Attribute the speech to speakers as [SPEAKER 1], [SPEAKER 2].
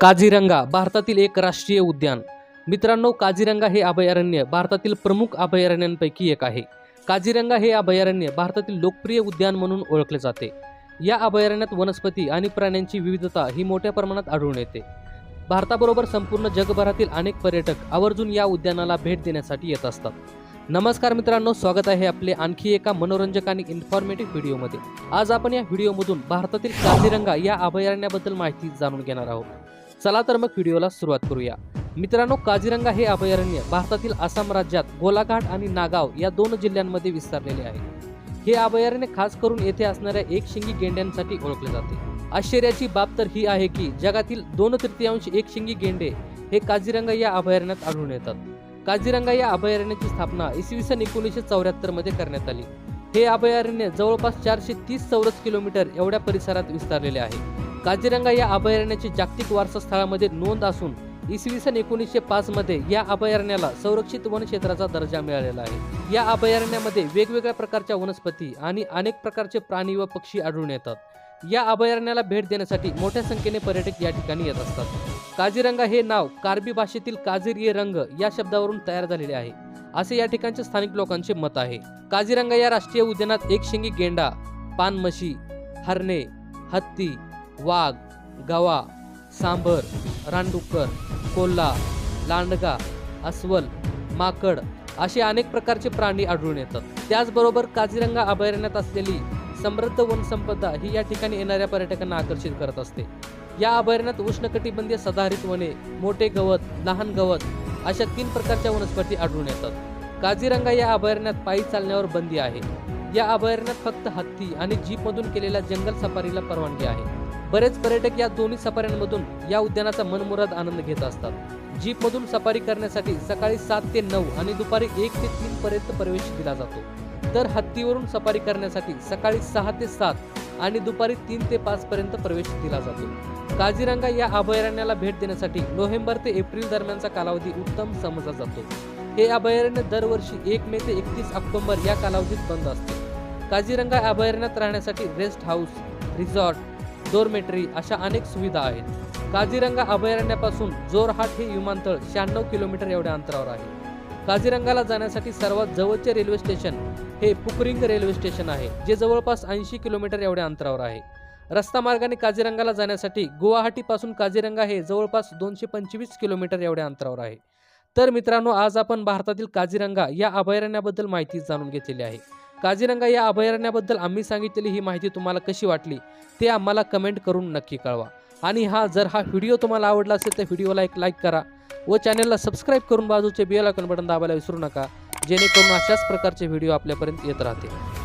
[SPEAKER 1] काझीरंगा भारतातील एक राष्ट्रीय उद्यान. मित्रांनो काझीरंगा हे अभयारण्य भारतातील प्रमुख अभयारण्यांपैकी एक आहे. काझीरंगा हे अभयारण्य भारतातील लोकप्रिय उद्यान म्हणून ओळखले जाते. या अभयारण्यात वनस्पती आणि प्राण्यांची विविधता ही मोठ्या प्रमाणात आढळून येते. भारताबरोबर संपूर्ण जगभरातील अनेक पर्यटक आवर्जून या उद्यानाला भेट देण्यासाठी येत असतात. नमस्कार मित्रांनो स्वागत आहे आपले आणखी एका मनोरंजक आणि इन्फॉर्मेटिव्ह व्हिडिओमध्ये आज आपण या व्हिडिओमधून भारतातील काझीरंगा या अभयारण्याबद्दल माहिती जाणून घेणार आहोत. चला तर मग व्हिडिओला सुरुवात करूया. मित्रांनो काझीरंगा हे अभयारण्य भारतातील आसाम राज्यात गोलाघाट आणि नागाव या दोन जिल्ह्यांमध्ये विस्तारलेले आहे. हे अभयारण्य खास करून येथे असणाऱ्या एक शिंगी गेंड्यांसाठी ओळखले जाते. आश्चर्याची बाब तर ही आहे की जगातील दोन तृतीयांश एक शिंगी गेंडे हे काझीरंगा या अभयारण्यात आढळून येतात. काझीरंगा या अभयारण्याची स्थापना इसवी सन एकोणीसशे चौऱ्याहत्तरमध्ये करण्यात आली. हे अभयारण्य जवळपास चारशे तीस चौरस किलोमीटर एवढ्या परिसरात विस्तारलेले आहे. काझीरंगा या अभयारण्याची जागतिक वारसा स्थळामध्ये नोंद असून इसवी सन एकोणीसशे पाच मध्ये या अभयारण्याला संरक्षित वन क्षेत्राचा दर्जा मिळालेला आहे. या अभयारण्यामध्ये वेगवेगळ्या प्रकारच्या वनस्पती आणि अनेक प्रकारचे प्राणी व पक्षी आढळून येतात. या अभयारण्याला भेट देण्यासाठी मोठ्या संख्येने पर्यटक या ठिकाणी येत असतात. काझीरंगा हे नाव कार्बी भाषेतील काझीर ये रंग या शब्दावरून तयार झालेले आहे. असे या ठिकाणच्या स्थानिक लोकांचे मत आहे. काझीरंगा या राष्ट्रीय उद्यानात एक शिंगी गेंडा पानमशी हरणे हत्ती वाघ गवा सांबर रानडुक्कर कोल्हा लांडगा अस्वल माकड असे अनेक प्रकारचे प्राणी आढळून येतात. त्याचबरोबर काझीरंगा अभयारण्यात असलेली समृद्ध वनसंपदा ही या ठिकाणी येणाऱ्या पर्यटकांना आकर्षित करत असते. या अभयारण्यात उष्णकटिबंधीय सदाहरित वने मोठे गवत लहान गवत अशा तीन प्रकारच्या वनस्पती आढळून येतात. काझीरंगा या अभयारण्यात पायी चालण्यावर बंदी आहे. या अभयारण्यात फक्त हत्ती आणि जीपमधून केलेल्या जंगल सफारीला परवानगी आहे. बरेच पर्यटक या दोन्ही सफाऱ्यांमधून या उद्यानाचा मनमुराद आनंद घेत असतात. जीपमधून सफारी करण्यासाठी सकाळी सात ते नऊ आणि दुपारी एक ते तीन पर्यंत प्रवेश दिला जातो. तर हत्तीवरून सफारी करण्यासाठी सकाळी सहा ते सात आणि दुपारी तीन ते पाच पर्यंत प्रवेश दिला जातो. काझीरंगा या अभयारण्याला भेट देण्यासाठी नोव्हेंबर ते एप्रिल दरम्यानचा कालावधी उत्तम समजला जातो. हे अभयारण्य दरवर्षी एक मे ते एकतीस ऑक्टोबर या कालावधीत बंद असते. काझीरंगा अभयारण्यात राहण्यासाठी रेस्ट हाऊस रिसॉर्ट डोरमेटरी अशा अनेक सुविधा आहेत. काझीरंगा अभयारण्यापासून जोरहाट हे विमानतळ शहाण्णव किलोमीटर एवढ्या अंतरावर आहे. काझीरंगाला जाण्यासाठी सर्वात जवळचे रेल्वे स्टेशन हे पुकरिंग रेल्वे स्टेशन आहे जे जवळपास ऐंशी किलोमीटर एवढ्या अंतरावर आहे. रस्ता मार्गाने काझीरंगाला जाण्यासाठी गुवाहाटीपासून काझीरंगा हे जवळपास दोनशे पंचवीस किलोमीटर एवढ्या अंतरावर आहे. तर मित्रांनो आज आपण भारतातील काझीरंगा या अभयारण्याबद्दल माहिती जाणून घेतलेली आहे. काझीरंगा या अभयारण्याबद्दल आम्ही सांगितलेली ही माहिती तुम्हाला कशी वाटली ते आम्हाला कमेंट करून नक्की कळवा. आणि हा जर हा व्हिडिओ तुम्हाला आवडला असेल तर व्हिडिओला एक लाईक करा व चॅनलला सबस्क्राईब करून बाजूचे बेल आयकॉन बटन दाबायला विसरू नका जेणेकरून अशाच प्रकारचे व्हिडिओ आपल्यापर्यंत येत राहतील.